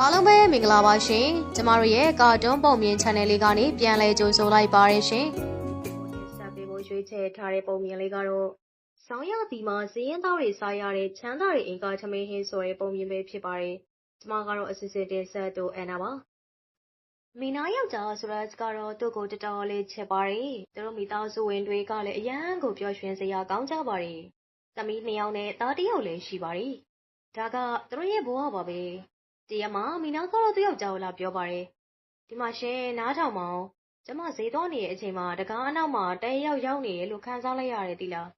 အားလုံးပဲမင်္ဂလာပါရှင်ကျမတို့ရဲ့ကာတွန်းပုံမြင် channel လေးကနေပြန်လည်ကြိုဆိုလိုက်ပါရရှင်ဆက်ပေးဖို့ရွေးချယ်ထားတဲ့ပုံမြင်လေးကတော့ဆောင်းရသည်မှာဇင်းသားတွေစားရတဲ့ချမ်းသာတွေအင်္ဂါထမင်းဟင်းဆိုတဲ့ပုံမြင်ပဲဖြစ်ပါတယ်ကျမကတော့အစစ်စစ်တင်ဆက်တူအန်နာပါမီနာယောက်ျားဆိုတော့ကတော့သူ့ကိုတတော်လေးချစ်ပါတယ်သူတို့မိသားစုဝင်တွေကလည်းအရန်ကိုပျော်ရွှင်စရာကောင်းကြပါတယ်သမီးနှစ်ယောက်နဲ့သားတစ်ယောက်လည်းရှိပါတယ်ဒါကသူတို့ရဲ့ဘဝပါပဲ တရက်မှာမီနာကတော့သူ့ယောက်ျားကိုလာပြောပါတယ်ဒီမှာရှင်နားထောင်မအောင်ကျမဈေးသွားနေတဲ့အချိန်မှာတကားအနောက်မှာတဲရောက်ရောက်နေတယ်လို့ခံစားလိုက်ရတယ်တိလား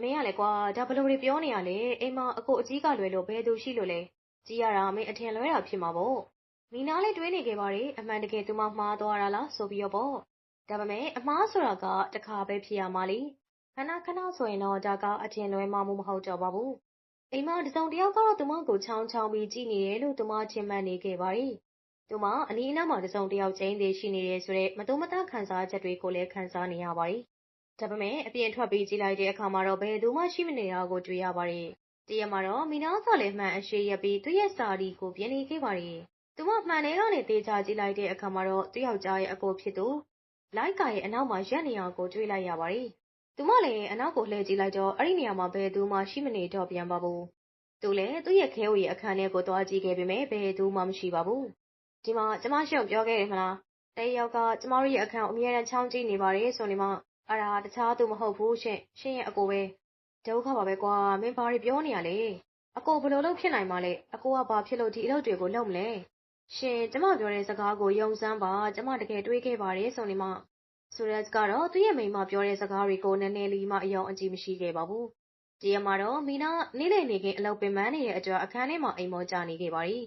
မင်းကလည်းကွာဒါဘလို့တွေပြောနေရလဲအိမ်မှာအကိုအကြီးကလွယ်လို့ဘယ်သူရှိလို့လဲကြီးရတာမင်းအထင်လွဲတာဖြစ်မှာပေါ့မီနာလေးတွေးနေခဲ့ပါတယ်အမှန်တကယ်သူမမှားသွားတာလားဆိုပြီးတော့ပေါ့ဒါပေမဲ့အမှားဆိုတာကတခါပဲဖြစ်ရမှာလေခဏခဏဆိုရင်တော့ဒါကအထင်လွဲမှားမှုမဟုတ်တော့ပါဘူး အိမ်မှာ တစုံတယောက်ကတော့ သူမကို ချောင်းချောင်းပြီး ကြည့်နေတယ်လို့ သူမ ထင်မှတ်နေခဲ့ပါတယ် သူမ အနီးအနားမှာ တစုံတယောက် ကျင်းသေးရှိနေတယ်ဆိုတဲ့ မတော်မသား ခံစားချက်တွေကိုလည်း ခံစားနေရပါတယ် ဒါပေမဲ့ အပြင်ထွက်ပြီး ကြည့်လိုက်တဲ့အခါမှာတော့ ဘယ်သူမှ ရှိမနေတာကို တွေ့ရပါတယ် တရက်မှာတော့ မီနာကလည်း မှန်အရှိရပြီး သူ့ရဲ့စာဒီကို ပြင်နေခဲ့ပါတယ် သူမ မှန်ထဲကနေတေချာကြည့်လိုက်တဲ့အခါမှာတော့ သူ့ယောက်ျားရဲ့အကိုဖြစ်သူ လိုက်ကာရဲ့ အနောက်မှာရက်နေအောင်ကို တွေ့လိုက်ရပါတယ် သူမလည်း အနောက်ကိုလှည့်ကြည့်လိုက်တော့ အဲ့ဒီနေရာမှာ ဘယ်သူမှ ရှိမနေတော့ပြန်ပါဘူး သူလည်း သူ့ရဲ့ခဲဝေရဲ့အခန်းထဲကို သွားကြည့်ခဲ့ပေမဲ့ဘယ်သူမှ မရှိပါဘူး ဒီမှာ ကျမရှုံပြောခဲ့တယ်မလားတဲယောက်က ကျမတို့ရဲ့အခန်းကို အမြဲတမ်း ချောင်းကြည့်နေပါတယ်ဆိုနေမှ အဲ့ဒါ တခြားသူမဟုတ်ဘူးရှင်ရှင်ရဲ့အကိုပဲ ဒုက္ခပါပဲကွာ မင်းဘာတွေပြောနေရလဲအကို ဘယ်လိုလုပ်ဖြစ်နိုင်မှာလဲအကိုက ဘာဖြစ်လို့ ဒီအလုပ်တွေကို လုပ်မလဲ ရှင် ကျမပြောတဲ့စကားကို ယုံစမ်းပါ ကျမ တကယ်တွေးခဲ့ပါတယ်ဆိုနေမှ ဆိုရက်ကတော့ သူ့ရဲ့မိန်းမပြောတဲ့စကားတွေကို နည်းနည်းလေးမှ အယုံအကြည်မရှိခဲ့ပါဘူး ဒီရက်မှာတော့မီနာနေ့လည်နေခင်း အလုပ်ပင်ပန်းနေတဲ့အတွက် အခန်းထဲမှာ အိမ်မောကျနေခဲ့ပါတယ်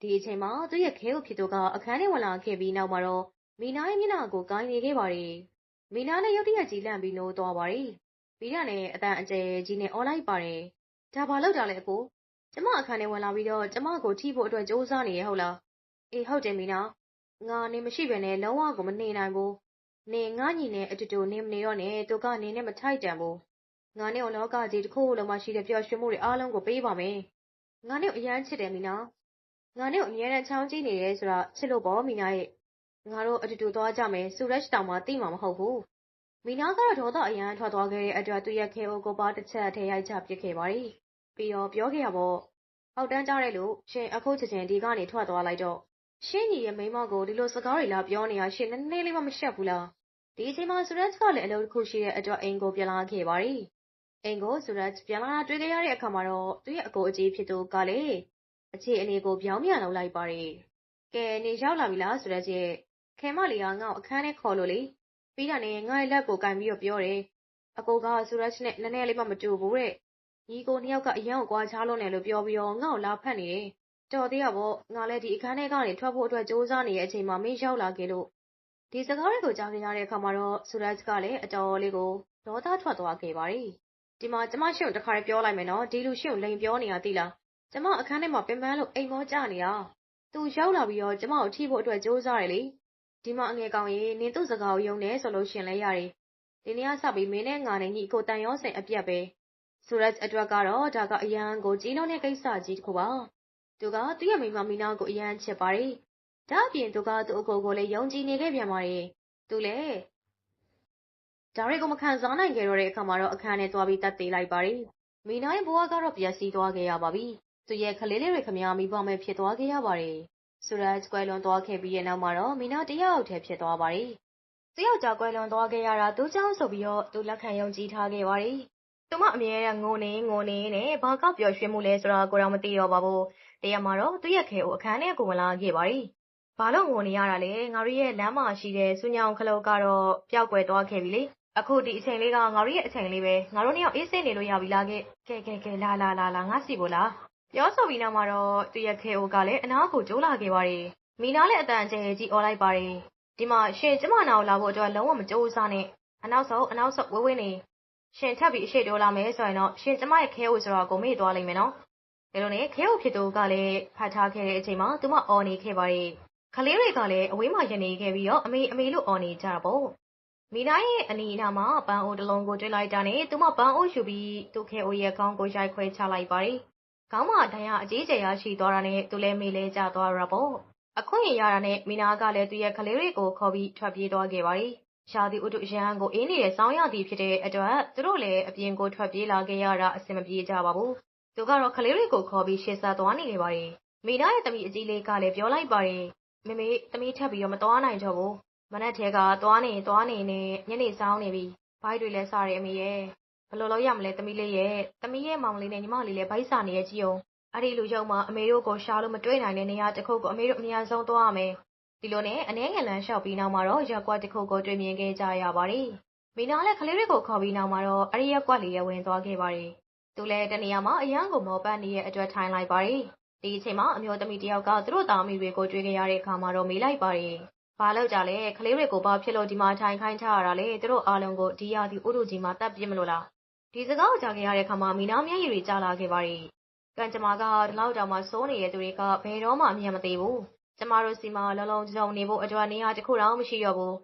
ဒီအချိန်မှာ သူ့ရဲ့ခဲကိုဖြစ်သူက အခန်းထဲဝင်လာခဲ့ပြီးနောက်မှာတော့မီနာရဲ့မျက်နှာကို ကိုင်းနေခဲ့ပါတယ်မီနာလည်း ရုတ်တရက်ကြီး လန့်ပြီး နိုးသွားပါတယ်မီနာလည်းအတန်အကျယ်ကြီးနဲ့អော်လိုက်ပါတယ် ဒါ ဘာလုပ်တာလဲ အကို ကျမအခန်းထဲဝင်လာပြီးတော့ ကျမကို ထိဖို့အတွက်စူးစမ်းနေရဟုတ်လား အေး ဟုတ်တယ်မီနာငါနေမရှိဘဲနဲ့ လုံးဝကို မနေနိုင်ဘူး နေငါညီနဲ့အတူတူနေမနေတော့နဲ့သူကနေနဲ့မထိုက်တန်ဘူးငါနဲ့လောကကြီးတစ်ခုလုံးမှာရှိတဲ့ပျော်ရွှင်မှုတွေအားလုံးကိုပေးပါမယ်ငါနဲ့အရန်ချစ်တယ်မီနာငါနဲ့အမြဲတမ်းချောင်းကြည့်နေရဲဆိုတာချစ်လို့ပေါ့မီနာရဲ့ငါတို့အတူတူသွားကြမယ်ဆူရက်တောင်မှသိမှာမဟုတ်ဘူးမီနာကတော့ဒေါသအရန်ထွက်သွားခဲ့တဲ့အတွက်သူ့ရဲ့ခဲအိုကိုပါတစ်ချက်ထဲရိုက်ချပစ်ခဲ့ပါတယ်ပြီးတော့ပြောခဲ့ရပေါ့အောက်တန်းကြားတယ်လို့ရှင်အခုချက်ချင်းဒီကနေထွက်သွားလိုက်တော့ ရှင်းညီရဲ့မိမကိုဒီလိုစကားတွေလာပြောနေရရှင်နည်းနည်းလေးမှမရှက်ဘူးလားဒီအချိန်မှာဆူရက်ကလည်းအလုပ်တစ်ခုရှိတဲ့အတွက်အိမ်ကိုပြန်လာခဲ့ပါတယ်အိမ်ကိုဆူရက်ပြန်လာတွေ့ခဲ့ရတဲ့အခါမှာတော့သူ့ရဲ့အကိုအကြီးဖြစ်သူကလည်းအခြေအနေကိုပြောင်းပြန်လုပ်လိုက်ပါတယ်ကဲနေရောက်လာပြီလားဆူရက်ရဲ့ခဲမလေးကငါ့ကိုအခန်းထဲခေါ်လို့လေပြီးတာနဲ့ငါ့ရဲ့လက်ကိုကင်ပြီးတော့ပြောတယ်အကိုကဆူရက်နဲ့နည်းနည်းလေးမှမတူဘူးတဲ့ညီကိုနှစ်ယောက်ကအရန်ကိုကြွားချလို့နေလို့ပြောပြီးတော့ငါ့ကိုလာဖတ်နေတယ် တော်သေးရပေါ့ ငါလည်း ဒီအခန်းထဲကနေ ထွက်ဖို့အတွက်စူးစမ်းနေတဲ့အချိန်မှာ မင်းရောက်လာခဲ့လို့ ဒီစကားတွေကို ကြားခဲ့ရတဲ့အခါမှာတော့ဆူရက်ကလည်း အတော်လေးကို ဒေါသထွက်သွားခဲ့ပါတယ် ဒီမှာ ကျမရှင့်ကို တခါတည်းပြောလိုက်မယ်နော် ဒီလူရှင့်ကို လိန်ပြောနေတာ သိလား ကျမ အခန်းထဲမှာ ပင်ပန်းလို့ အိမ်မောကျနေတာ သူရောက်လာပြီးတော့ ကျမကို ထိဖို့အတွက်စူးစမ်းတယ်လေ ဒီမှာ အငယ်ကောင်ရေ နင်သူ့စကားကို ယုံတယ်ဆိုလို့ရှင်လဲရတယ် ဒီနေ့ကစပြီး မင်းနဲ့ငါနဲ့ ညီကိုတန်ရောစင်အပြက်ပဲဆိုရက်အတွက်ကတော့ ဒါက အရန်ကို ကြီးလုံးတဲ့ကိစ္စကြီးတစ်ခုပါ သူက သူ့ရဲ့မိမမီနာကို အရန်ချစ်ပါတယ် ဒါအပြင် သူက သူ့အကိုကိုလည်း ယုံကြည်နေခဲ့ပြန်ပါတယ် သူလည်း ဒါတွေကို မခံစားနိုင်ခဲ့တော့တဲ့အခါမှာတော့ အခန်းထဲသွားပြီး တတ်သေးလိုက်ပါတယ် မီနာရဲ့ဘဝကတော့ ပျက်စီးသွားခဲ့ရပါပြီ သူရဲ့ကလေးလေးတွေခမရမိဘမဲ့ ဖြစ်သွားခဲ့ရပါတယ်ဆူရက်ကွယ်လွန်သွားခဲ့ပြီးတဲ့နောက်မှာတော့ မီနာ တယောက်တည်း ဖြစ်သွားပါတယ်တယောက်ကြာကွယ်လွန်သွားခဲ့ရတာ သူကြောင့်ဆိုပြီးတော့ သူ လက်ခံယုံကြည်ထားခဲ့ပါတယ် သူမ အမြဲတမ်း ငိုနေငိုနေနဲ့ ဘာက ပျော်ရွှင်မှုလဲဆိုတာကိုတော့မသိတော့ပါဘူး တရက်မှာတော့ သူ့ရဲ့ခဲကိုအခန်းထဲကို ဝင်လာခဲ့ပါတယ် ဘာလို့ငိုနေရတာလဲ ငါတို့ရဲ့လမ်းမှာရှိတဲ့ဆွညောင်ခလုတ်ကတော့ ပျောက်ကွယ်သွားခဲ့ပြီလေ အခု ဒီအချိန်လေးက ငါတို့ရဲ့အချိန်လေးပဲ ငါတို့နှစ်ယောက် အေးဆေးနေလို့ရပြီလားကဲကဲ ကဲ ကဲ လာ လာ လာ လာ ငါစီဖို့လားပြောဆိုပြီးနောက်မှာတော့ သူရဲ့ခဲအိုကလည်း အနားကို ကျိုးလာခဲ့ပါတယ် မီနာလည်းအတန်ကျဲကြီးអော်လိုက်ပါတယ် ဒီမှာ ရှင် ကျမနာကိုလာဖို့အတွက် လုံးဝမကြိုးစားနဲ့ အနောက်ဆုံးအနောက်ဆုံးဝေးဝေးနေ ရှင် ထပ်ပြီး အရှိတိုးလာမယ်ဆိုရင်တော့ ရှင် ကျမရဲ့ခဲအိုဆိုတာကို မေ့သွားလိမ့်မယ်နော် ဒါလိုနဲ့ခဲအိုဖြစ်သူကလည်းဖတ်ထားခဲ့တဲ့အချိန်မှာသူမអော်နေခဲ့ပါတယ်ကလေးတွေကလည်းအဝေးမှာရနေခဲ့ပြီးတော့အမေအမေလို့អော်နေကြတာပေါ့မိနာရဲ့အနီးအနားမှာပန်းအိုးတစ်လုံးကိုတွေ့လိုက်တာနဲ့သူမပန်းအိုးယူပြီးသူ့ခဲအိုရဲ့ခေါင်းကိုရိုက်ခွဲချလိုက်ပါတယ်။ကခေါင်းမှာဒဏ်ရာအကြီးကျယ်ရရှိသွားတာနဲ့သူလည်းမေလဲကျသွားတာပေါ့အခွင့်ရရတာနဲ့မိနာကလည်းသူ့ရဲ့ကလေးတွေကိုခေါ်ပြီးထွက်ပြေးသွားခဲ့ပါတယ်ရှားသည့်ဥတုရဟန်းကိုအေးနေတဲ့စောင်းရသည်ဖြစ်တဲ့အတွက်သူတို့လည်းအပြင်ကိုထွက်ပြေးလာခဲ့ရတာအဆင်မပြေကြပါဘူး သူကတော့ ကလေးတွေကိုခေါ်ပြီး ရှေ့ဆက်သွားနေနေပါတယ်မိနာရဲ့သမီးအကြီးလေးကလည်း ပြောလိုက်ပါတယ်မမေ သမီးထပ်ပြီးတော့ မသွားနိုင်တော့ဘူး မနက်ထဲက သွားနေသွားနေနဲ့ ညနေဆောင်နေပြီဘိုက်တွေလည်းစားတယ် အမေရဲ့ဘယ်လိုလုပ်ရမလဲ သမီးလေးရဲ့သမီးရဲ့မောင်လေးနဲ့ ညီမလေးလည်းဘိုက်စားနေရဲ့ကြည့်အောင်အဲ့ဒီလူယုံမှာ အမေတို့ကို ရှာလို့မတွေ့နိုင်တဲ့ နေရာတစ်ခုကို အမေတို့ အများဆုံးသွားရမယ် ဒီလိုနဲ့ အနှဲငယ်လန်းလျှောက်ပြီးနောက်မှာတော့ရက်ကွက်တစ်ခုကို တွေ့မြင်ခဲ့ကြရပါတယ်မိနာလည်း ကလေးတွေကိုခေါ်ပြီးနောက်မှာတော့ အဲ့ဒီရက်ကွက်လေးရဲ့ဝင်သွားခဲ့ပါတယ် သူလည်း တနေရာမှာ အရန်ကို မောပတ်နေတဲ့အတွက် ထိုင်လိုက်ပါတယ် ဒီအချိန်မှာ အမျိုးသမီးတယောက်က သူတို့သားမိတွေကို တွေ့ခဲ့ရတဲ့အခါမှာတော့ မေးလိုက်ပါတယ် ဘာလို့ကြလဲ ကလေးတွေကို ဘာဖြစ်လို့ ဒီမှာထိုင်ခိုင်းထားရတာလဲ သူတို့အားလုံးကို ဒီရာဒီဥရုကြီးမှာတပ်ပြစ်မလို့လား ဒီစကားကို ကြားခဲ့ရတဲ့အခါမှာမိနာ မျက်ရည်တွေ ကျလာခဲ့ပါတယ် ကံကြမ္မာက ဒီလောက်တောင်မှစိုးနေတဲ့သူတွေက ဘယ်တော့မှ အမြင်မသေးဘူး ကျမတို့စီမှာ လုံးလုံးကြုံနေဖို့အတွက် နေရာတစ်ခုတော့မရှိတော့ဘူး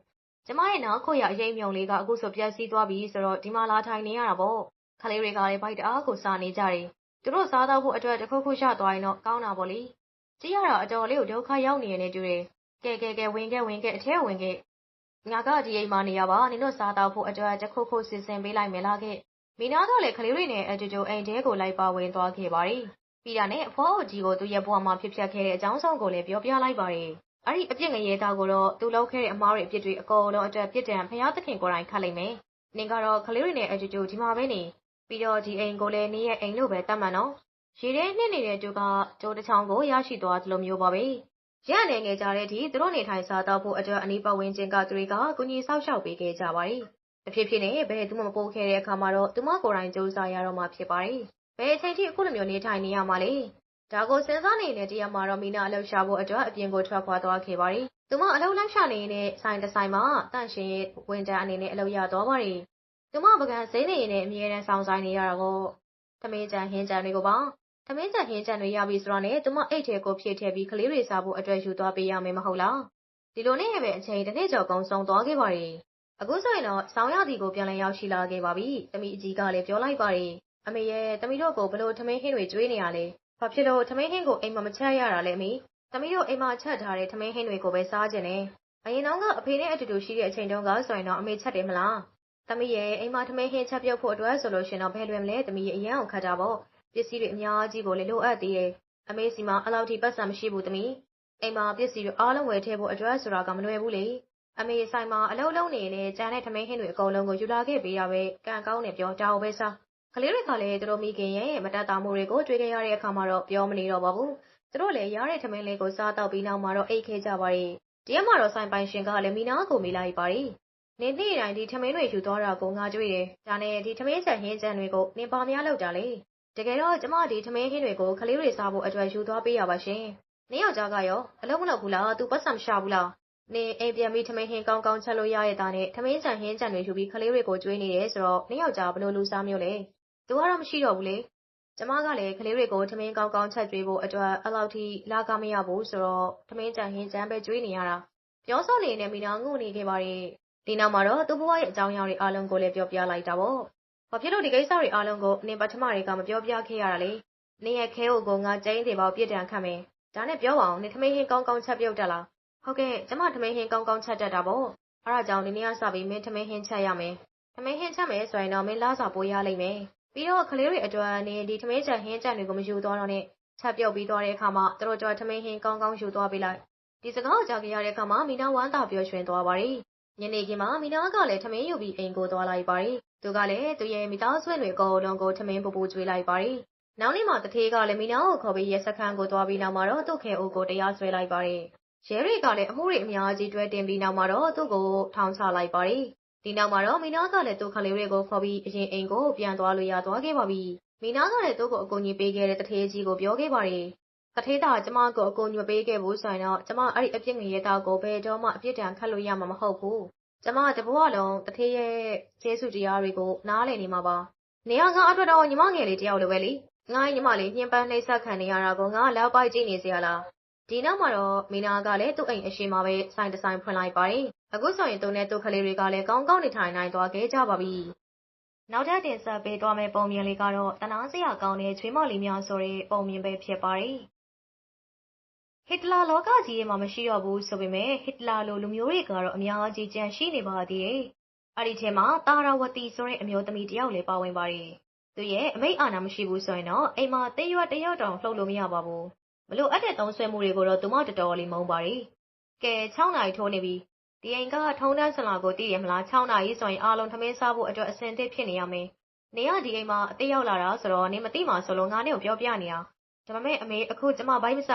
ကျမရဲ့နောက်ခွရအရေးမြုံလေးက အခုဆိုပြက်စီးသွားပြီဆိုတော့ ဒီမှာ လာထိုင်နေရတာပေါ့ ခလေးတွေကလည်းဘိုက်တအားကို စားနေကြတယ် သူတို့စားတော့ဖို့အတွက်တစ်ခုခုရသွားရင်တော့ ကောင်းတာပေါ့လေ ကြည့်ရတာ အတော်လေးကို ဒုက္ခရောက်နေရနေတူတယ် ကဲ ကဲ ကဲ ဝင်ခဲ့ ဝင်ခဲ့ အထဲဝင်ခဲ့ ငါက ဒီအိမ်မှာနေရပါ နင်တို့ စားတော့ဖို့အတွက်တစ်ခုခု စီစဉ်ပေးလိုက်မယ် လားခဲ့မိနာကလည်း ကလေးတွေနဲ့အကြိုကြိုအိမ်တဲကို လိုက်ပါဝင်သွားခဲ့ပါတယ် ပြီးတာနဲ့ အဖွားအိုကြီးကို သူ့ရဲ့ဘဝမှာ ဖြစ်ပျက်ခဲ့တဲ့ အကြောင်းဆုံးကိုလည်း ပြောပြလိုက်ပါတယ် အဲ့ဒီ အပြစ်ငရဲသားကိုတော့ သူလုပ်ခဲ့တဲ့ အမားတွေ အပြစ်တွေ အကုန်လုံးအတွက် ပြစ်ဒဏ်ဖျားသခင်ကိုယ်တိုင် ခတ်လိုက်မယ် နင်ကတော့ ကလေးတွေနဲ့အကြိုကြိုဒီမှာပဲနေ ပြီးတော့ဒီအိမ်ကိုလည်းနင်ရဲ့အိမ်လို့ပဲတတ်မှန်နော်ရေထဲနှင်းနေတဲ့သူကကျိုးတစ်ချောင်းကိုရရှိသွားသလိုမျိုးပါပဲရနေငယ်ကြတဲ့ဒီသူတို့နေထိုင်စားတော့ဖို့အတွက်အနီးပတ်ဝန်းကျင်ကသူတွေကကုညီဆောက်ရှောက်ပေးခဲ့ကြပါတယ်တဖြည်းဖြည်းနဲ့ဘယ်သူမှမပိုးခဲ့တဲ့အခါမှာတော့သူမကိုယ်တိုင်စူးစမ်းရတော့မှဖြစ်ပါတယ်ဘယ်အချိန်ထိအခုလိုမျိုးနေထိုင်နေရမှာလဲဒါကိုစဉ်းစားနေတဲ့တရားမှာတော့မိနာအလောက်ရှာဖို့အတွက်အပြင်ကိုထွက်ခွာသွားခဲ့ပါတယ်သူမအလောက်လောက်ရှာနေတဲ့ဆိုင်တစ်ဆိုင်မှာတန့်ရှင်ရဲ့ဝင်တန်းအနေနဲ့အလောက်ရသွားပါတယ် သူမပကံစိမ့်နေရင်လည်းအမြဲတမ်းဆောင်ဆိုင်နေရတာကိုသမင်းကြံဟင်းကြံတွေကိုပါသမင်းကြံဟင်းကြံတွေရပြီဆိုတော့ねသူမအိတ်ထဲကိုဖြည့်ထည့်ပြီးကလေးတွေစားဖို့အတွက်ယူသွားပေးရမယ်မဟုတ်လားဒီလိုနဲ့ပဲအချိန်တစ်နေ့ကျော်ကုန်းဆုံးသွားခဲ့ပါတယ်အခုဆိုရင်တော့ဆောင်းရသည်ကိုပြန်လည်ရောက်ရှိလာခဲ့ပါပြီ။သမီးအကြီးကလည်းပြောလိုက်ပါတယ်။အမေရဲ့သမီးတို့ကိုဘလို့ထမင်းဟင်းတွေကျွေးနေရလဲ။ဘာဖြစ်လို့ထမင်းဟင်းကိုအိမ်မှာမချက်ရတာလဲအမေ။သမီးတို့အိမ်မှာချက်ထားတဲ့ထမင်းဟင်းတွေကိုပဲစားကြတယ်။အရင်တော့ကအဖေနဲ့အတူတူရှိတဲ့အချိန်တုန်းကဆိုရင်တော့အမေချက်တယ်မလား။ သမီးရဲ့အိမ်မှာထမင်းဟင်းချက်ပြုတ်ဖို့အတွက်ဆိုလို့ရှင်တော့ဘယ်လွယ်မလဲသမီးရဲ့အရန်အောင်ခတ်တာပေါ့။ပစ္စည်းတွေအများကြီးကိုလည်းလိုအပ်သေးတယ်။အမေစီမှာအလောက်ထိပတ်စံမရှိဘူးသမီး။အိမ်မှာပစ္စည်းတွေအားလုံးဝယ်ထည့်ဖို့အတွက်ဆိုတာကမလွယ်ဘူးလေ။အမေဆိုင်မှာအလုပ်လုပ်နေရင်လည်းကြံတဲ့ထမင်းဟင်းတွေအကုန်လုံးကိုယူလာခဲ့ပေးတာပဲကံကောင်းတယ်ပြောဒါကိုပဲစားကလေးတွေကလည်းသူတို့မိခင်ရဲ့မတတ်တာမှုတွေကိုတွေ့ခဲ့ရတဲ့အခါမှာတော့ပြောမနေတော့ပါဘူးသူတို့လည်းရတဲ့ထမင်းလေးကိုစားတော့ပြီးနောက်မှာတော့အိတ်ခဲကြပါရဲ့ဒီရက်မှာတော့ဆိုင်ပိုင်ရှင်ကလည်းမိနာကိုမိလိုက်ပါရဲ့ နင်းနေ့တိုင်း ဒီထမင်းတွေယူသွားတာကို ငါကြွေးတယ် ဒါနဲ့ ဒီထမင်းချက်ဟင်းချက်တွေကို နင်ပါများလောက်တာလေတကယ်တော့ ကျမ ဒီထမင်းဟင်းတွေကို ကလေးတွေစားဖို့အတွက် ယူသွားပေးရပါရှင် နင်းယောက်ျားကရော အလုံးမလုပ်ဘူးလား သူပတ်စံမရှာဘူးလားနေအိမ်ပြန်ပြီး ထမင်းဟင်းကောင်းကောင်းချက်လို့ရရဲ့သားနဲ့ ထမင်းချန်ဟင်းချန်တွေယူပြီး ကလေးတွေကို ကျွေးနေတယ်ဆိုတော့နှစ်ယောက်ကြားဘလို့လူစားမျိုးလဲ သူကတော့ မရှိတော့ဘူးလေ ကျမကလည်း ကလေးတွေကို ထမင်းကောင်းကောင်းချက်ကျွေးဖို့အတွက်အလောက်ထိလာကမရဘူးဆိုတော့ ထမင်းချန်ဟင်းချန်ပဲ ကျွေးနေရတာ ပြောဆိုနေနဲ့မိနာငုနေခဲ့ပါတယ် ဒီနောက်မှာတော့သူ့ဘဝရဲ့အကြောင်းအရာတွေအားလုံးကိုလည်းပြောပြလိုက်တာပေါ့ဘာဖြစ်လို့ဒီကိစ္စတွေအားလုံးကိုနင်ပထမတွေကမပြောပြခဲ့ရတာလဲနင်ရဲ့ခဲအိုကိုငါကျင်းသေးပါပြစ်ဒဏ်ခတ်မယ်ဒါနဲ့ပြောပါအောင်နင်ထမင်းဟင်းကောင်းကောင်းချက်ပြုတ်တက်လားဟုတ်ကဲ့ကျမထမင်းဟင်းကောင်းကောင်းချက်တတ်တာပေါ့အဲဒါကြောင့်ဒီနေ့ကစပြီးမင်းထမင်းဟင်းချက်ရမယ်ထမင်းဟင်းချက်မယ်ဆိုရင်တော့မင်းလားစာပိုးရလိမ့်မယ်ပြီးတော့ကလေးတွေအတွက်နေဒီထမင်းချက်ဟင်းချက်တွေကိုမယူသွားတော့နဲ့ချက်ပြုတ်ပြီးသွားတဲ့အခါမှာသူတို့ကြွထမင်းဟင်းကောင်းကောင်းယူသွားပေးလိုက်ဒီစကားကိုကြားကြရတဲ့အခါမှာမိနာဝမ်းသာပြောရွှင်သွားပါတယ် ညနေခင်းမှာမိနာကလည်းထမင်းယူပြီးအိမ်ကိုသွားလိုက်ပါတယ်သူကလည်းသူရဲ့မိသားစုဝင်တွေအကုန်လုံးကိုထမင်းပူပူကျွေးလိုက်ပါတယ်နောက်နေ့မှာတထေးကလည်းမိနာကိုခေါ်ပြီးရဲစခန်းကိုသွားပြီးနောက်မှာတော့သူ့ခဲအိုကိုတရားစွဲလိုက်ပါတယ်ရဲတွေကလည်းအမှုတွေအများကြီးတွဲတင်ပြီးနောက်မှာတော့သူ့ကိုထောင်ချလိုက်ပါတယ်။ဒီနောက်မှာတော့မိနာကလည်းသူ့ခလေးတွေကိုခေါ်ပြီးအရင်အိမ်ကိုပြန်သွားလို့ရသွားခဲ့ပါပြီ။မိနာကလည်းသူ့ကိုအကူအညီပေးခဲ့တဲ့တထေးကြီးကိုပြောခဲ့ပါတယ်။ တထေးသားကျမကို အကူအညီမပေးခဲ့ဘူးဆိုရင်တော့ ကျမ အဲ့ဒီ အပြစ်ငရဲသားကို ဘယ်တော့မှ အပြစ်ဒဏ်ခတ်လို့ရမှာ မဟုတ်ဘူး။ကျမ တဘွားလုံးတထေးရဲ့ကျေးဇူးတရားတွေကို နားလည်နေမှာပါ။နေရာကအတွက်တော့ ညီမငယ်လေး တယောက်လိုပဲလေ။ငါ့ညီမလေး ညှဉ်းပန်းနှိပ်စက်ခံနေရတာကို ငါ လောက်ပိုက် ကြည့်နေစရာလား ဒီနောက်မှာတော့မီနာကလည်း သူ့အိမ်အရှိမှာပဲ ဆိုင်တဆိုင်ဖွင့်လိုက်ပါတယ်။အခုဆိုရင် သူနဲ့ သူ့ကလေးတွေကလည်း ကောင်းကောင်း နေထိုင်နိုင်သွားခဲ့ကြပါပြီ။နောက်ထပ် တင်ဆက်ပေးသွားမယ့် ပုံမြင်လေးကတော့တနာစရာကောင်းတဲ့ ချွေးမလေးများ ဆိုတဲ့ ပုံမြင်ပဲ ဖြစ်ပါတယ်။ ဟစ်တလာလောကကြီးထဲမှာ မရှိတော့ဘူးဆိုပေမဲ့ဟစ်တလာလို လူမျိုးတွေကတော့ အများကြီးကြန့်ရှိနေပါသေးတယ်။အဲ့ဒီထဲမှာတာရာဝတီဆိုတဲ့ အမျိုးသမီးတစ်ယောက်လည်း ပါဝင်ပါတယ်။သူရဲ့ အမိတ်အာဏာ မရှိဘူးဆိုရင်တော့ အိမ်မှာတေးရွက်တယောက်တောင် လှုပ်လို့မရပါဘူး။မလို့အပ်တဲ့ သုံးဆွဲမှုတွေကိုတော့ သူမ တော်တော်လေး မုန်းပါတယ်။ကဲ6နာရီထိုးနေပြီ။ဒီအိမ်က ထုံးတန်းစလာကိုတည်ရမလား6နာရီဆိုရင် အားလုံး ထမင်းစားဖို့အတွက်အစင်သစ်ဖြစ်နေရမယ်။နေရဒီအိမ်မှာ အသေးရောက်လာတာဆိုတော့နေမသိမှဆိုလို့ ငါနဲ့ကို ပြောပြနေတာ။ဒါပေမဲ့အမေ အခု ကျမဘိုင်းမစ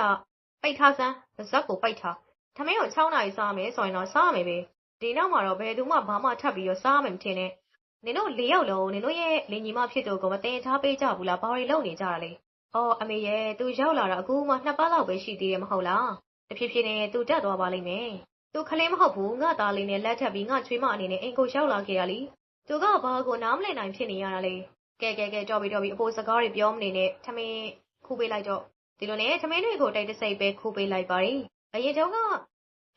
ပိတ်ထားစမ်းဇက်ကိုပိတ်ထား။ထမင်းကို6နာရီစားမယ်ဆိုရင်တော့စားရမယ်ပဲ။ဒီနောက်မှာတော့ဘယ်သူမှဘာမှထပ်ပြီးတော့စားမယ်မထင်နဲ့။နင်တို့၄ယောက်လုံးနင်တို့ရဲ့လင်ညီမဖြစ်သူကိုမတင်ထားပေးကြဘူးလားဘာတွေလုပ်နေကြတာလဲ။အော်အမေရဲ့သူရောက်လာတာအခုမှနှစ်ပတ်လောက်ပဲရှိသေးတယ်မဟုတ်လား။တဖြည်းဖြည်းနဲ့သူတက်သွားပါလိမ့်မယ်။သူခလေးမဟုတ်ဘူးငါသားလေးနဲ့လက်ထပ်ပြီးငါချွေးမအနေနဲ့အိမ်ကိုရောက်လာခဲ့ရလी။သူကဘာကိုနားမလည်နိုင်ဖြစ်နေရတာလဲ။ကဲကဲကဲတော်ပြီတော်ပြီအဖိုးစကားတွေပြောမနေနဲ့ထမင်းခူးပေးလိုက်တော့ ဒီလိုနဲ့ထမင်းတွေကိုတိတ်တဆိတ်ပဲခူးပေးလိုက်ပါရီ။အရင်တုန်းက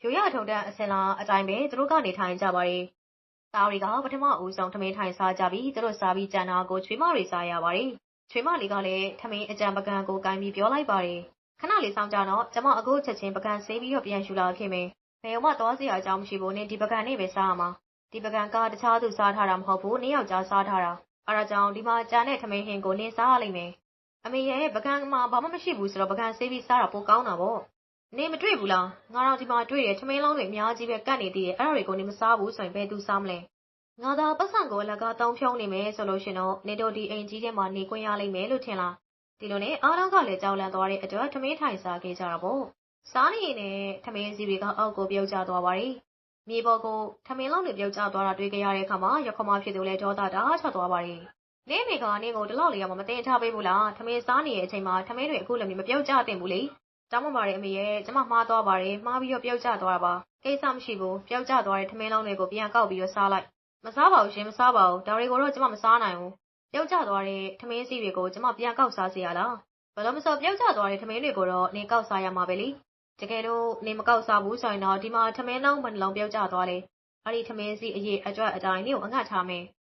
ရိုးရထုံတန်းအစင်လာအတိုင်းပဲသူတို့ကနေထိုင်ကြပါရီ။သားတွေကပထမဦးဆုံးထမင်းထိုင်စားကြပြီးသူတို့စားပြီးကြံတာကိုချွေးမတွေစားရပါရီ။ချွေးမလေးကလည်းထမင်းအကြံပကံကိုကိုင်းပြီးပြောလိုက်ပါရီ။ခဏလေးစောင့်ကြတော့ကျမအခုချက်ချင်းပကံဆေးပြီးတော့ပြန်ယူလာခဲ့မယ်။ဘယ်မှသွားစရာအကြောင်းမရှိဘူးနင်ဒီပကံနဲ့ပဲစားရမှာ။ဒီပကံကတခြားသူစားထားတာမဟုတ်ဘူးနင်းယောက်ျားစားထားတာ။အဲဒါကြောင့်ဒီမှာကြာတဲ့ထမင်းဟင်းကိုနင်စားရလိမ့်မယ်။ အမေရဲ့ပကံမှာဘာမှမရှိဘူးဆိုတော့ပကံဆေးပြီးစားတာပိုကောင်းတာပေါ့။နင်မတွေ့ဘူးလား။ငါတော့ဒီမှာတွေ့တယ်ထမင်းလုံးတွေအများကြီးပဲကတ်နေသေးတယ်။အဲ့ဒါတွေကိုနင်မစားဘူးဆိုရင်ဘယ်သူစားမလဲ။ငါသာပတ်စံကိုအလကားတောင်းဖြုံးနေမယ်ဆိုလို့ရှင်တော့နင်တို့ဒီအိမ်ကြီးထဲမှာနေခွင့်ရလိမ့်မယ်လို့ထင်လား။ဒီလိုနဲ့အားလုံးကလည်းကြောက်လန့်သွားတဲ့အတွက်ထမင်းထိုင်စားခဲ့ကြတာပေါ့။စားနေရင်နဲ့ထမင်းစီတွေကအောက်ကိုပြုတ်ကျသွားပါတယ်။မြေပေါ်ကိုထမင်းလုံးတွေပြုတ်ကျသွားတာတွေ့ကြရတဲ့အခါမှာရခမဖြစ်သူလည်းဒေါသတာချသွားပါတ ယ်။နင်းမိကနင်းကိုဒီလောက်လေးရမမတင်ချပေးဘူးလား။ထမင်းစားနေတဲ့အချိန်မှာထမင်းတွေအခုလည်းမပြုတ်ကျတင်ဘူးလေ။တောင်းပန်ပါတယ်အမေရဲ့ကျမမှားသွားပါတယ်။မှားပြီးတော့ပြုတ်ကျသွားတာပါ။ကိစ္စမရှိဘူး။ပြုတ်ကျသွားတဲ့ထမင်းလုံးတွေကိုပြန်ကောက်ပြီးတော့စားလိုက်။မစားပါဘူးရှင်မစားပါဘူး။ဒါတွေကိုတော့ကျမမစားနိုင်ဘူး။ပြုတ်ကျသွားတဲ့ထမင်းစီတွေကိုကျမပြန်ကောက်စားစီရလား။ဘယ်လိုမဆိုပြုတ်ကျသွားတဲ့ထမင်းတွေကိုတော့နေကောက်စားရမှာပဲလေ။တကယ်လို့နေမကောက်စားဘူးဆိုရင်တော့ဒီမှာထမင်းလုံးဘယ်နှလုံးပြုတ်ကျသွားလဲ။အဲ့ဒီထမင်းစီအရေးအတွက်အတိုင်းနေကိုအငတ်ထားမယ်။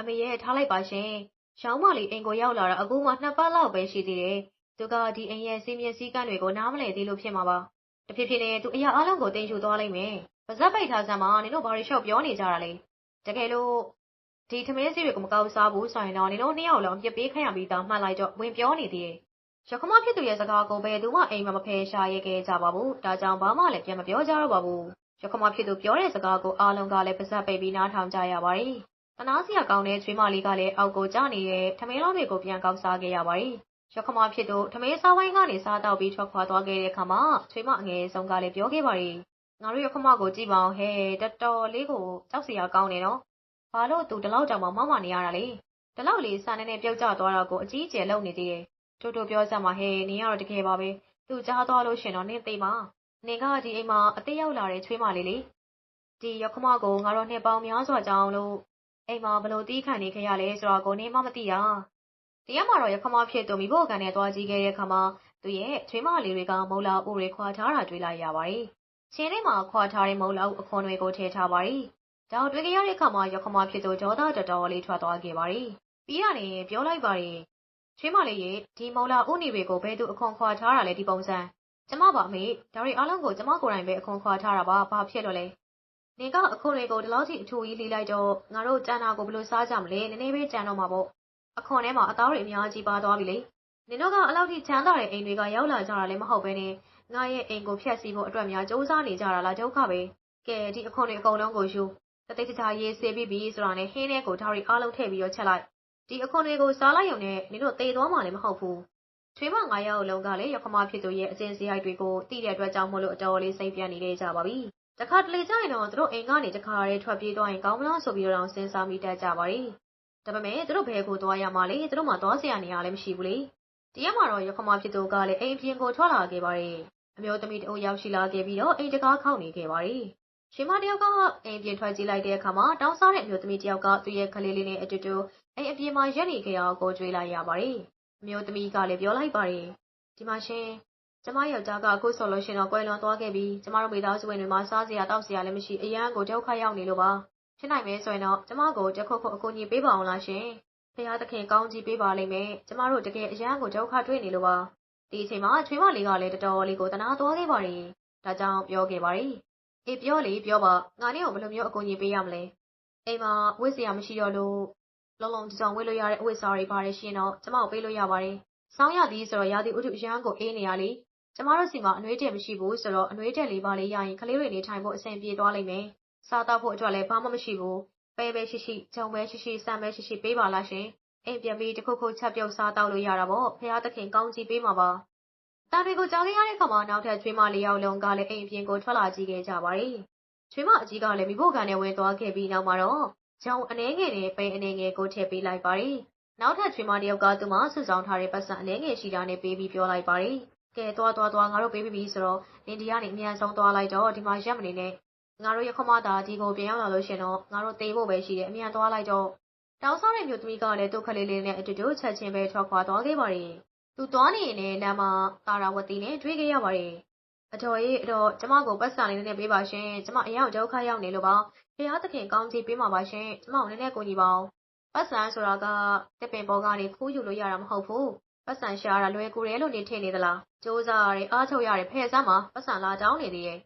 အမေရဲ့ထားလိုက်ပါရှင်။ရောင်းမလေးအိမ်ကိုရောက်လာတာအခုမှနှစ်ပတ်လောက်ပဲရှိသေးတယ်။သူကဒီအိမ်ရဲ့စီးမြင်စည်းကမ်းတွေကိုနားမလည်သေးလို့ဖြစ်မှာပါ။တဖြည်းဖြည်းနဲ့သူအရာအလုံးကိုတင်ယူသွားလိမ့်မယ်။ပါဇက်ပိတ်ထားစမ်းမှာနင်တို့ဘာတွေလျှော့ပြောနေကြတာလဲ။တကယ်လို့ဒီထမင်းစီတွေကိုမကောက်စားဘူးဆိုရင်တော့နင်တို့နှစ်ယောက်လုံးပြစ်ပေးခရပြီးသားမှတ်လိုက်တော့ဝင်ပြောနေသေးတယ်။ရခမဖြစ်သူရဲ့စကားကိုဘယ်သူမှအိမ်မှာမဖယ်ရှားရဲခဲ့ကြပါဘူး။ဒါကြောင့်ဘာမှလည်းပြန်မပြောကြတော့ပါဘူး။ရခမဖြစ်သူပြောတဲ့စကားကိုအားလုံးကလည်းပါဇက်ပိတ်ပြီးနားထောင်ကြရပါတယ်။ တနာစရာကောင်းတဲ့ချွေးမလေးကလည်း အောက်ကိုကျနေတဲ့ ထမင်းလုံးတွေကို ပြန်ကောက်စားခဲ့ရပါတယ်။ရခမဖြစ်သူ ထမင်းစားဝိုင်းကနေ စားတော့ပြီး ထွက်ခွာသွားခဲ့တဲ့အခါမှာချွေးမအငယ်ဆုံးကလည်း ပြောခဲ့ပါတယ်။ငါတို့ရခမကို ကြည့်ပါအောင်ဟဲ့ တော်တော်လေးကို ကြောက်စရာကောင်းနေနော်။ဘာလို့ သူဒီလောက်တောင် မှမောက်မနေရတာလဲ။ဒီလောက်လေးစာနဲ့နဲ့ပြုတ်ကျသွားတာကို အကြီးအကျယ်လုံနေသေးတယ်။တိုးတိုးပြောစမ်းပါဟဲ့ နင်ကတော့ တကယ်ပါပဲ။သူကြားသွားလို့ရှင်တော့ နင်သိပါ။နင်က ဒီအိမ်မှာ အသေးရောက်လာတဲ့ ချွေးမလေးလေ။ဒီရခမကို ငါတို့ နှစ်ပေါင်းများစွာကြောင်းလို့ အိမ်မှာဘလို့တီးခံနေခဲ့ရလဲဆိုတော့ကိုနေမှမသိတာ။တရားမှာတော့ရခမဖြစ်သူမိဖို့ကန်နဲ့သွားကြည့်ခဲ့တဲ့အခါမှာသူရဲ့ချွေးမလေးတွေကမုံလာဥတွေခွာထားတာတွေ့လိုက်ရပါတယ်။ချင်းထဲမှာခွာထားတဲ့မုံလာဥအခွန်တွေကိုထည့်ထားပါတယ်။ဒါတွေ့ကြရတဲ့အခါမှာရခမဖြစ်သူဒေါသတော်တော်လေးထွက်သွားခဲ့ပါတယ်။ပြီးတာနဲ့ပြောလိုက်ပါတယ်။ချွေးမလေးရဲ့ဒီမုံလာဥနေတွေကိုဘယ်သူအခွန်ခွာထားတာလဲဒီပုံစံ။ကျမပါမေဒါတွေအားလုံးကိုကျမကိုယ်တိုင်ပဲအခွန်ခွာထားတာပါဘာဖြစ်လို့လဲ။ နေကအခွန်တွေကို ဒီလောက်ထိအထူကြီးလေးလိုက်တော့ ငါတို့ကြံတာကို ဘယ်လိုစားကြမလဲ နည်းနည်းပဲကြံတော့မှာပေါ့ အခွန်ထဲမှာ အသားတွေ အများကြီးပါသွားပြီလေ နင်တို့ကအလောက်ထိ ချမ်းသာတဲ့အိမ်တွေက ရောက်လာကြတာလည်း မဟုတ်ပဲနဲ့ ငါရဲ့အိမ်ကို ဖျက်ဆီးဖို့အတွက်များစူးစမ်းနေကြတာလား ဒုက္ခပဲ ကဲ ဒီအခွန်တွေ အကုန်လုံးကိုယူတတိတခြား ရေးဆေးပြီးပြီဆိုတာနဲ့ ဟင်းထဲကို ဒါတွေအားလုံးထည့်ပြီးတော့ ချက်လိုက် ဒီအခွန်တွေကို စားလိုက်ရုံနဲ့ နင်တို့ သေသွားမှလည်း မဟုတ်ဘူး ချွေးမ ငါးယောက်လုံးကလည်းရခမဖြစ်သူရဲ့ အကျင့်စရိုက်တွေကို သိတဲ့အတွက်ကြောင့်မို့လို့အတော်လေး စိတ်ပြတ်နေခဲ့ကြပါပြီ တခါတလေကျရင်တော့သူတို့အိမ်ကနေတခါရဲထွက်ပြေးသွားရင်ကောင်းမလားဆိုပြီးတော့စဉ်းစားမိတတ်ကြပါရီဒါပေမဲ့သူတို့ဘယ်ကိုသွားရမှာလဲသူတို့မှသွားစရာနေရာလည်းမရှိဘူးလေတရက်မှာတော့ရခမဖြစ်သူကလည်းအိမ်ပြင်ကိုထွက်လာခဲ့ပါတယ်အမျိုးသမီးတအုပ်ရောက်ရှိလာခဲ့ပြီးတော့အိမ်တကားခောက်နေခဲ့ပါတယ်ရှင်မတယောက်ကအိမ်ပြင်ထွက်ကြည့်လိုက်တဲ့အခါမှာတောင်းစားတဲ့အမျိုးသမီးတယောက်ကသူ့ရဲ့ကလေးလေးနဲ့အတူတူအိမ်အပြင်မှာရက်နေခဲ့အောင်ကိုကြွေးလိုက်ရပါတယ်အမျိုးသမီးကလည်းပြောလိုက်ပါတယ်ဒီမှာရှင် ကျမယောက်ျားက အခုဆိုလို့ရှင်တော့ ကွယ်လွန်သွားခဲ့ပြီ ကျမတို့ မိသားစုဝင်တွေမှာ စားစရာတောက်စရာလည်းမရှိ အရန်ကို ဒုက္ခရောက်နေလို့ပါ ဖြစ်နိုင်မယ်ဆိုရင်တော့ ကျမကို တခုခု အကူအညီပေးပါအောင်လားရှင်။ဖရာသခင်ကောင်းကြီးပေးပါလိမ့်မယ်။ကျမတို့ တကယ် အရန်ကို ဒုက္ခတွေ့နေလို့ပါ။ဒီအချိန်မှာ ချွေးမလေးကလည်း တော်တော်လေးကိုတနာသွားခဲ့ပါတယ်။ဒါကြောင့် ပြောခဲ့ပါတယ်။အေး ပြောလေ ပြောပါ ငါနဲ့ကို ဘယ်လိုမျိုး အကူအညီပေးရမလဲ။အိမ်မှာဝစ်စရာမရှိတော့လို့ လုံးလုံးကြောင်ဝစ်လို့ရတဲ့ အဝတ်စားတွေပါတယ်ရှင်တော့ ကျမကို ပေးလို့ရပါတယ်။ဆောင်းရသည်ဆိုတော့ ရာသီဥတု အရန်ကို အေးနေရလေ။ ကျမတို့စီမှာအနှွေးတက်မရှိဘူးဆိုတော့အနှွေးတက်လေးပါလေးရရင်ကလေးတွေနေထိုင်ဖို့အဆင်ပြေသွားလိမ့်မယ်။စားတော့ဖို့အတွက်လည်းဘာမှမရှိဘူး။ပဲပဲရှိရှိ၊ဂျုံပဲရှိရှိ၊ဆန်ပဲရှိရှိပေးပါလားရှင်။အိမ်ပြန်ပြီးတခုခုချက်ပြုတ်စားတော့လို့ရတာပေါ့။ဖရာသခင်ကောင်းကြီးပေးမှာပါ။တာတွေကိုကြားခဲ့ရတဲ့ခါမှာနောက်ထပ်ချွေးမလေးယောက်လုံးကလည်းအိမ်ပြင်ကိုထွက်လာကြည့်ခဲ့ကြပါတယ်။ချွေးမအကြီးကလည်းမိဖို့ကန်နဲ့ဝင်သွားခဲ့ပြီးနောက်မှာတော့ဂျုံအနှဲငယ်နဲ့ပဲအနှဲငယ်ကိုထည့်ပေးလိုက်ပါတယ်။နောက်ထပ်ချွေးမတယောက်ကသူ့မှာစုဆောင်ထားတဲ့ပတ်စံအနှဲငယ်ရှိတာနဲ့ပေးပြီးပြောလိုက်ပါတယ်။ ကဲသွားသွားသွားငါတို့ပေးပြီးပြီဆိုတော့နင်ဒီကနေအမြန်ဆုံးသွားလိုက်တော့ဒီမှာရက်မနေနဲ့ငါတို့ရခမသားဒီကိုပြန်ရောက်လာလို့ရှင်တော့ငါတို့တေးဖို့ပဲရှိတယ်အမြန်သွားလိုက်တော့တောင်းစားတဲ့မြို့သမီးကလည်းသူ့ခလေးလေးနဲ့အတူတူချက်ချင်းပဲထွက်ခွာသွားခဲ့ပါတယ်။သူသွားနေရင်လည်းလမ်းမှာတာရာဝတီနဲ့တွေ့ခဲ့ရပါတယ်။အတော်ကြီးအတော်ကျမကိုပတ်စံလေးနဲ့ပေးပါရှင်။ကျမအရောက်ဒုက္ခရောက်နေလို့ပါ။ဖရာသခင်ကောင်းကြီးပေးမှာပါရှင်။ကျမကိုနည်းနည်းကူညီပါဦး။ပတ်စံဆိုတာကတစ်ပင်ပေါ်ကနေခိုးယူလို့ရတာမဟုတ်ဘူး။ ပတ်စံရှာတာလွယ်ကူတယ်လို့နေထင်နေသလား။စူးစမ်းရတယ်အားထုတ်ရတယ်ဖဲ့စမ်းမှာပတ်စံလာတောင်းနေသေးရဲ့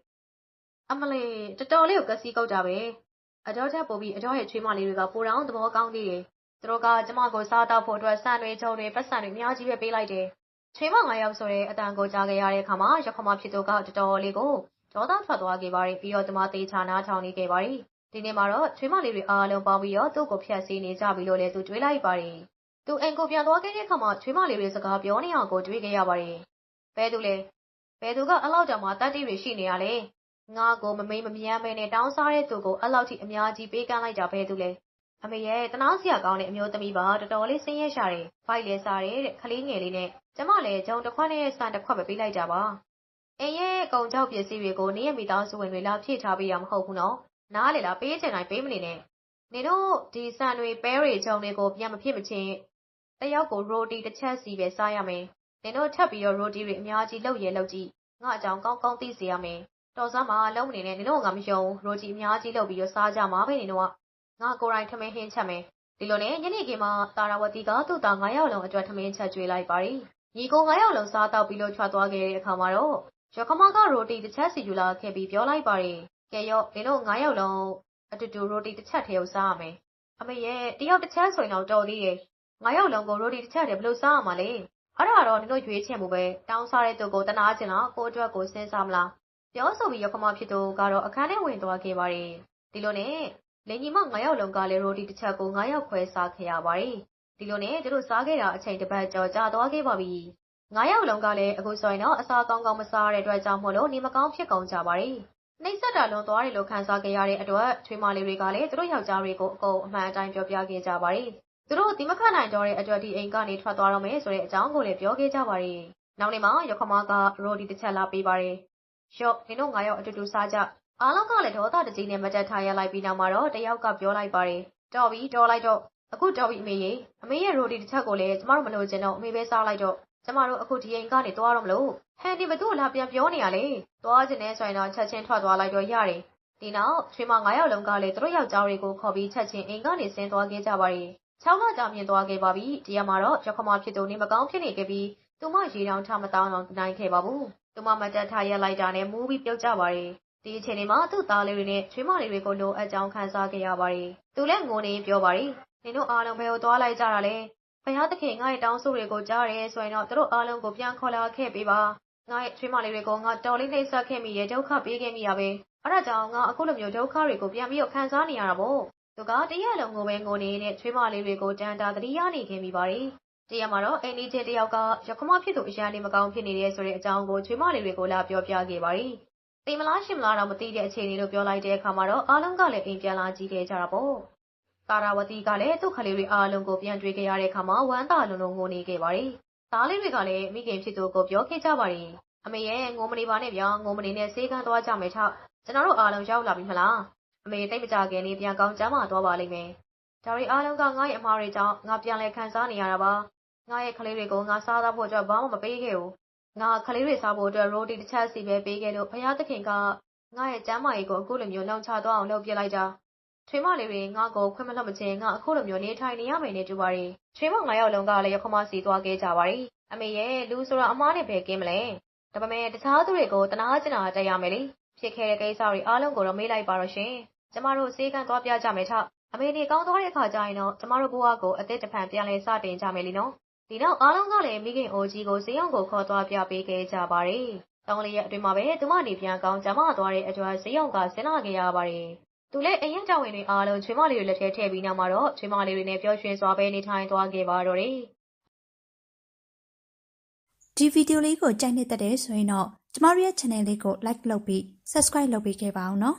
။အမလေးတော်တော်လေးကိုကစီကုတ်တာပဲ။အတော်ထက်ပိုပြီးအတော်ရဲ့ချွေးမလေးတွေကပိုတောင်သဘောကောင်းသေးတယ်။သူတို့ကကျမကိုစားတော့ဖို့အတွက်ဆန်တွေချုံတွေပတ်စံတွေအများကြီးပဲပေးလိုက်တယ်။ချွေးမငါရောက်ဆိုတဲ့အတန်ကိုကြားခဲ့ရတဲ့အခါမှာရခမဖြစ်သူကတော်တော်လေးကိုဒေါသထွက်သွားခဲ့ပါတယ်ပြီးတော့ကျမသေချာနားထောင်နေခဲ့ပါတယ်။ဒီနေ့မှာတော့ချွေးမလေးတွေအားလုံးပေါင်းပြီးတော့သူ့ကိုဖျက်ဆီးနေကြပြီလို့လည်းသူတွေးလိုက်ပါတယ်။ သူအိမ်ကိုပြန်သွားခဲ့တဲ့အခါမှာချွေးမလေးတွေစကားပြောနေအောင်ကိုတွေးခဲ့ရပါတယ်။ဘဲသူလဲဘဲသူကအလောက်တောင်မှတတ်တိတွေရှိနေရလဲငါကိုမမိန်မမြန်းပဲနဲ့တောင်းစားတဲ့သူကိုအဲ့လောက်ထိအများကြီးပေးကမ်းလိုက်တာပဲသူလဲအမေရဲ့တနာစရာကောင်းတဲ့အမျိုးသမီးပါတော်တော်လေးဆင်းရဲရှာတယ်ဖိုက်လဲစားတယ်တဲ့ခလေးငယ်လေးနဲ့ကျမလည်းဂျုံတစ်ခွက်နဲ့ဆန်တစ်ခွက်ပဲပေးလိုက်ကြပါအင်းရဲ့ကုံကြောက်ပစ္စည်းတွေကိုနေရမိသားစုဝင်တွေလာဖြည့်ထားပေးရမဟုတ်ဘူးနော်နားလေလားပေးချင်တိုင်းပေးမနေနဲ့နေတို့ဒီဆန်တွေပဲတွေဂျုံတွေကိုပြန်မဖြစ်မချင်း တယောက်ကို ရိုတီတစ်ချက်စီပဲ စားရမယ်နေတို့ထပ်ပြီးတော့ ရိုတီတွေ အများကြီး လုပ်ရဲလုပ်ကြည့် ငါအကြောင်း ကောင်းကောင်း သိစေရမယ် တော်စမ်းမှာလုံးမနေနဲ့ နင်တို့ကမယုံရိုဂျီအများကြီး လုပ်ပြီးတော့ စားကြမှာပဲ နင်တို့က ငါကိုယ်တိုင် ထမင်းဟင်းချက်မယ် ဒီလိုနဲ့ ညနေခင်းမှာတာရာဝတီက သူ့သား9ယောက်လုံးအတွက် ထမင်းချက်ကျွေးလိုက်ပါတယ် ညီကို9ယောက်လုံး စားတော့ပြီးလို့ ထွက်သွားခဲ့တဲ့အခါမှာတော့ရခမက ရိုတီတစ်ချက်စီ ယူလာခဲ့ပြီး ပြောလိုက်ပါတယ် ကဲရောနင်တို့9ယောက်လုံး အတူတူ ရိုတီတစ်ချက်ထဲကို စားရမယ် အမေရဲ့တယောက်တစ်ချက်ဆိုရင်တော့တော်သေးတယ် 9ယောက်လုံးကို ရိုတီတစ်ချက်တည်းဘယ်လိုစားရမှာလဲအဲ့ဒါတော့နင်တို့ရွေးချယ်မှုပဲတောင်းစားတဲ့သူကိုတနာကျင်လားကိုအတွက်ကိုစဉ်းစားမလားပြောဆိုပြီးရခမဖြစ်သူကတော့အခန်းထဲဝင်သွားခဲ့ပါတယ်ဒီလိုနဲ့လင်ကြီးမ9ယောက်လုံးကလည်းရိုတီတစ်ချက်ကို9ယောက်ခွဲစားခဲ့ရပါတယ်ဒီလိုနဲ့သူတို့စားခဲ့တာအချိန်တစ်ပတ်ကျော်ကြာသွားခဲ့ပါပြီ9ယောက်လုံးကလည်းအခုဆိုရင်တော့အစာကောင်းကောင်းမစားရတဲ့အတွက်ကြောင့်မို့လို့နေမကောင်းဖြစ်ကုန်ကြပါတယ်နှိမ့်ဆက်တာလွန်သွားတယ်လို့ခံစားခဲ့ရတဲ့အတွက်ချွေးမလေးတွေကလည်းသူတို့ယောက်ျားတွေကိုအကုန်အမှန်အတိုင်းပြောပြခဲ့ကြပါတယ် သူတို့ဒီမခနိုင်တော့တဲ့အတွက်ဒီအိမ်ကနေထွက်သွားတော့မယ်ဆိုတဲ့အကြောင်းကိုလည်းပြောခဲ့ကြပါတယ်နောက်နေ့မှာရခမကရိုတီတစ်ချက်လာပေးပါတယ်ရော့နင်တို့ငါရောက်အတူတူစားကြအားလုံးကလည်းဒေါသတကြီးနဲ့မတက်ထားရလိုက်ပြီးနောက်မှာတော့တယောက်ကပြောလိုက်ပါတယ်တော်ပြီတော်လိုက်တော့အခုတော်ပြီအမေရေအမေရဲ့ရိုတီတစ်ချက်ကိုလည်းကျမတို့မလို့ချင်တော့အမေပဲစားလိုက်တော့ကျမတို့အခုဒီအိမ်ကနေသွားတော့မလို့ဟန်ဒီဘသူ့လာပြန်ပြောနေရလေသွားခြင်းနဲ့ဆိုရင်တော့ချက်ချင်းထွက်သွားလိုက်တော့ရတယ်ဒီနောက်ချွေးမ9ယောက်လုံးကလည်းသူတို့ယောက်ျားတွေကိုခေါ်ပြီးချက်ချင်းအိမ်ကနေဆင်းသွားခဲ့ကြပါတယ် 6လကြာမြင်သွားခဲ့ပါပြီတရားမှာတော့ရခမဖြစ်သူနေမကောင်းဖြစ်နေခဲ့ပြီးသူမရေတောင်ထမတောင်းအောင်နိုင်ခဲ့ပါဘူးသူမမတက်ထားရလိုက်တာနဲ့မူးပြီးပြုတ်ကြပါတယ်ဒီအချိန်မှာသူ့သားလေးတွေနဲ့ချွေးမလေးတွေကိုလိုအပ်ကြောင်းခံစားခဲ့ရပါတယ်သူလည်းငိုနေပြောပါတယ်နင်တို့အားလုံးဘယ်ကိုသွားလိုက်ကြတာလဲဘုရားသခင်ငါ့ရဲ့တောင်းဆိုတွေကိုကြားရဲဆိုရင်တော့သူတို့အားလုံးကိုပြန်ခေါ်လာခဲ့ပေးပါငါ့ရဲ့ချွေးမလေးတွေကိုငါတော်လေးနှိမ့်ဆက်ခဲ့မိရဲ့ဒုက္ခပေးခဲ့မိရပဲအဲ့ဒါကြောင့်ငါအခုလိုမျိုးဒုက္ခတွေကိုပြန်ပြီးတော့ခံစားနေရတာပေါ့ သူကတရက်လုံးကိုပဲငိုနေတဲ့ချွေးမလေးတွေကိုတန်တာတတိယနေခဲ့မိပါတယ်တရက်မှာတော့အိမ်နီးချင်းတယောက်ကရခမဖြစ်သူအရန်နေမကောင်းဖြစ်နေတဲ့ဆိုတဲ့အကြောင်းကိုချွေးမလေးတွေကိုလာပြောပြခဲ့ပါတယ်သိမလားရှင်မလားတော့မသိတဲ့အခြေအနေလို့ပြောလိုက်တဲ့အခါမှာတော့အားလုံးကလည်းအိမ်ပြန်လာကြည့်ခဲ့ကြတာပေါ့။တာရာဝတီကလည်းသူ့ကလေးတွေအားလုံးကိုပြန်တွေ့ခဲ့ရတဲ့အခါမှာဝမ်းသာလုံးလုံးငိုနေခဲ့ပါတယ်။သားလေးတွေကလည်းမိခင်ဖြစ်သူကိုပြောခဲ့ကြပါတယ်။အမေရဲ့ငိုမနေပါနဲ့ဗျာငိုမနေနဲ့ဆေးကန်းသွားကြမယ်ထ။ကျွန်တော်တို့အားလုံးရောက်လာပြီမလား။ အမေတိတ်မကြခင်လေးပြန်ကောင်းကျမ်းမာသွားပါလိမ့်မယ်။ဒါတွေအားလုံးကငါ့ရဲ့အမှားတွေကြောင့်ငါပြန်လဲခံစားနေရတာပါ။ငါရဲ့ကလေးတွေကိုငါစားသားဖို့အတွက်ဘာမှမပေးခဲ့ဘူးငါကလေးတွေစားဖို့အတွက်ရိုတီတစ်ချက်စီပဲပေးခဲ့လို့ဘုရားသခင်ကငါရဲ့ကျမ်းမာရေးကိုအခုလိုမျိုးနှောင့်ချသွားအောင်လုပ်ပြလိုက်တာချွေးမလေးတွေငါ့ကိုခွင့်မလွှတ်မချင်းငါအခုလိုမျိုးနေထိုင်နေရမယ်နဲ့တူပါတယ်ချွေးမငါးယောက်လုံးကလည်းရခမစီသွားခဲ့ကြပါတယ်အမေရဲ့လူဆိုတာအမားနဲ့ပဲကင်းမလဲဒါပေမဲ့တခြားသူတွေကိုတနာကျင်တာတက်ရမယ်လေဖြစ်ခဲ့တဲ့ကိစ္စတွေအားလုံးကိုတော့မေးလိုက်ပါတော့ရှင် ကျမတို့စေကန်းသွားပြကြမယ်ထအမေနေကောင်းသွားတဲ့အခါကျရင်တော့ကျမတို့ဘဝကိုအသက်တဖန်ပြန်လဲစတင်ကြမယ်လीနော်ဒီနောက်အားလုံးကလည်းမိခင်အိုကြီးကိုဈေးအောင်ကိုခေါ်သွားပြပေးခဲ့ကြပါတယ်တောင်းလေးရဲ့အတွင်းမှာပဲသူမနေပြန်ကောင်းကျမသွားတဲ့အတွက်ဈေးအောင်ကဆင်းလာခဲ့ရပါတယ်သူလည်းအရင်တောင်းဝင်တွေအားလုံးချွေးမလေးတွေလက်ထဲထည့်ပြီးနောက်မှာတော့ချွေးမလေးတွေနဲ့ပျော်ရွှင်စွာပဲနေထိုင်သွားခဲ့ပါတော့တယ်ဒီဗီဒီယိုလေးကိုကြိုက်နေတဲ့တဲ့ဆိုရင်တော့ကျမတို့ရဲ့ channel လေးကို like လုပ်ပြီး subscribe လုပ်ပေးခဲ့ပါအောင်နော်